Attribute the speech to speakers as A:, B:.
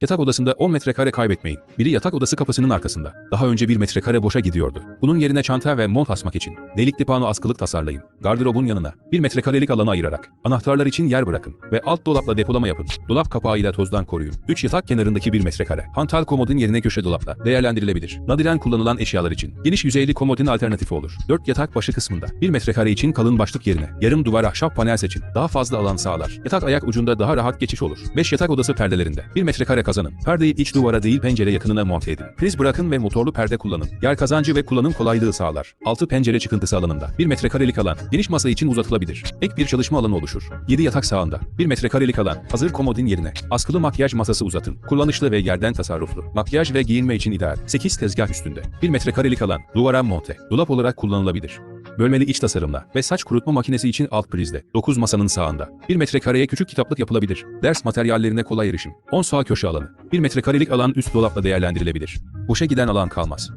A: Yatak odasında 10 metrekare kaybetmeyin. Biri yatak odası kapısının arkasında. Daha önce 1 metrekare boşa gidiyordu. Bunun yerine çanta ve mont asmak için delikli pano askılık tasarlayın. Gardırobun yanına 1 metrekarelik alanı ayırarak anahtarlar için yer bırakın ve alt dolapla depolama yapın. Dolap kapağıyla tozdan koruyun. 3 yatak kenarındaki 1 metrekare. Hantal komodun yerine köşe dolapla değerlendirilebilir. Nadiren kullanılan eşyalar için geniş yüzeyli komodin alternatifi olur. 4 yatak başı kısmında 1 metrekare için kalın başlık yerine yarım duvar ahşap panel seçin. Daha fazla alan sağlar. Yatak ayak ucunda daha rahat geçiş olur. 5 yatak odası perdelerinde 1 metrekare kazanın. Perdeyi iç duvara değil pencere yakınına monte edin. Priz bırakın ve motorlu perde kullanın. Yer kazancı ve kullanım kolaylığı sağlar. 6 pencere çıkıntısı alanında 1 metrekarelik alan geniş masa için uzatılabilir. Ek bir çalışma alanı oluşur. 7 yatak sağında 1 metrekarelik alan hazır komodin yerine askılı makyaj masası uzatın. Kullanışlı ve yerden tasarruflu. Makyaj ve giyinme için ideal. 8 tezgah üstünde 1 metrekarelik alan duvara monte. Dolap olarak kullanılabilir. Bölmeli iç tasarımla ve saç kurutma makinesi için alt prizde. 9 masanın sağında. 1 metrekareye küçük kitaplık yapılabilir. Ders materyallerine kolay erişim. 10 sağ köşe alanı. 1 metrekarelik alan üst dolapla değerlendirilebilir. Boşa giden alan kalmaz.